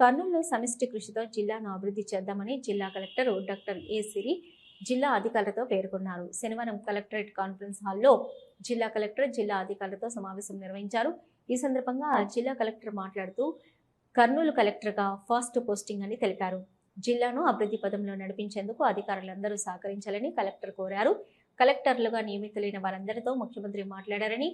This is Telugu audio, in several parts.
కర్నూలులో సమిష్టి కృషితో జిల్లాను అభివృద్ధి చేద్దామని జిల్లా కలెక్టర్ డాక్టర్ ఏ సిరి జిల్లా అధికారులతో పేర్కొన్నారు. శనివారం కలెక్టరేట్ కాన్ఫరెన్స్ హాల్లో జిల్లా కలెక్టర్ జిల్లా అధికారులతో సమావేశం నిర్వహించారు. ఈ సందర్భంగా జిల్లా కలెక్టర్ మాట్లాడుతూ కర్నూలు కలెక్టర్గా ఫాస్ట్ పోస్టింగ్ అని తెలిపారు. జిల్లాను అభివృద్ధి పదంలో నడిపించేందుకు అధికారులందరూ సహకరించాలని కలెక్టర్ కోరారు. కలెక్టర్లుగా నియమితులైన వారందరితో ముఖ్యమంత్రి మాట్లాడారని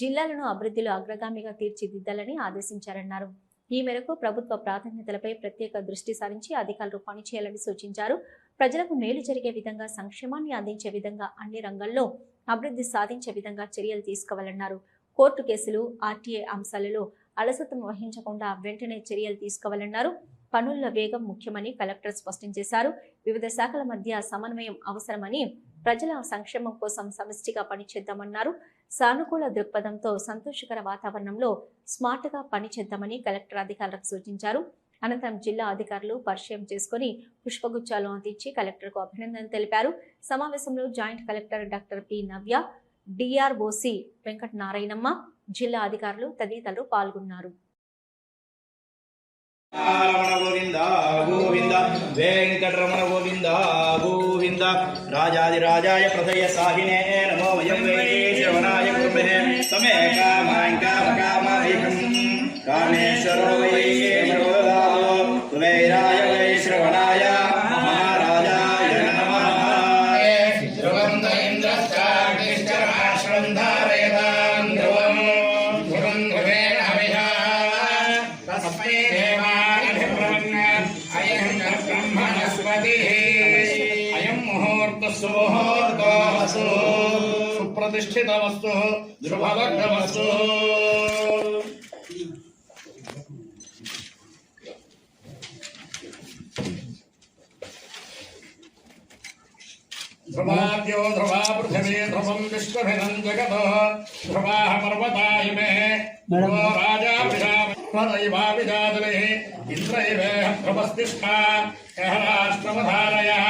జిల్లాలను అభివృద్ధిలో అగ్రగామిగా తీర్చిదిద్దాలని ఆదేశించారన్నారు. ఈ మేరకు ప్రభుత్వ ప్రాధాన్యతలపై ప్రత్యేక దృష్టి సారించి అధికారులు పనిచేయాలని సూచించారు. ప్రజలకు మేలు జరిగే విధంగా సంక్షేమాన్ని అందించే విధంగా అన్ని రంగాల్లో అభివృద్ధి సాధించే విధంగా చర్యలు తీసుకోవాలన్నారు. కోర్టు కేసులు ఆర్టీఏ అంశాలలో అలసత్వం వహించకుండా వెంటనే చర్యలు తీసుకోవాలన్నారు. పనుల వేగం ముఖ్యమని కలెక్టర్ స్పష్టం చేశారు. వివిధ శాఖల మధ్య సమన్వయం అవసరమని ప్రజల సంక్షేమం కోసం సమిష్టిగా పనిచేద్దామన్నారు. సానుకూల దృక్పథంతో సంతోషకర వాతావరణంలో స్మార్ట్గా పనిచేద్దామని కలెక్టర్ అధికారులకు సూచించారు. అనంతరం జిల్లా అధికారులు పరిచయం చేసుకుని పుష్పగుచ్చాలు అందించి కలెక్టర్కు అభినందనలు తెలిపారు. సమావేశంలో joint collector doctor P Navya DRO C Venkata Narayanamma జిల్లా అధికారులు తదితరులు పాల్గొన్నారు. రమణ గోవింద గోవింద వెంకటరమణ గోవింద. గోవింద రాజాదిరాజాయ ప్రథయ సాహినే నమో వయం శ్రవణాయ కుర్మహే తమే కామాన్ కామ కామాయికం కామేశ్వరో వై వై శ్రవణాయ మహారాజాయ నమః. ధ్రువంత ధారయతాం ధ్రువం. ధ్రువం ధ్రువేణ తస్మై भवति ध्रुवाद्यो ध्रुवा पृथिवी ध्रुवं विश्वभिरं जगतः। ध्रुवाः पर्वता इमे राजा विजातदैवाभिजातुलिः इन्द्र इवेह ध्रुवस्तिष्ठा यः राष्ट्रमधारयः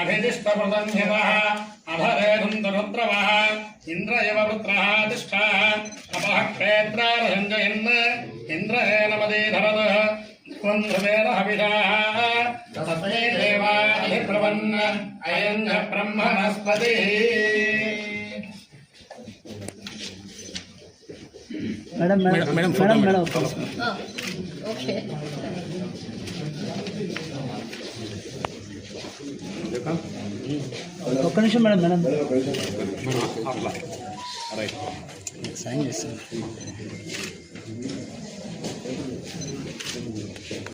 अभिदिष्टप्रदन्यतः अधरेधुं तनुद्रवः इन्द्र इव पुत्रः तिष्ठः अपः क्षेत्रारञ्जयन् इन्द्र एनमदीधरतः ध्रुवेन हविषाः तस्मै देवाधिप्रवन् अयं च ब्रह्मणस्पतिः madam madam madam madam madam okay ఒక్క నిమిషం మేడం మేడం సైన్ చేస్తాను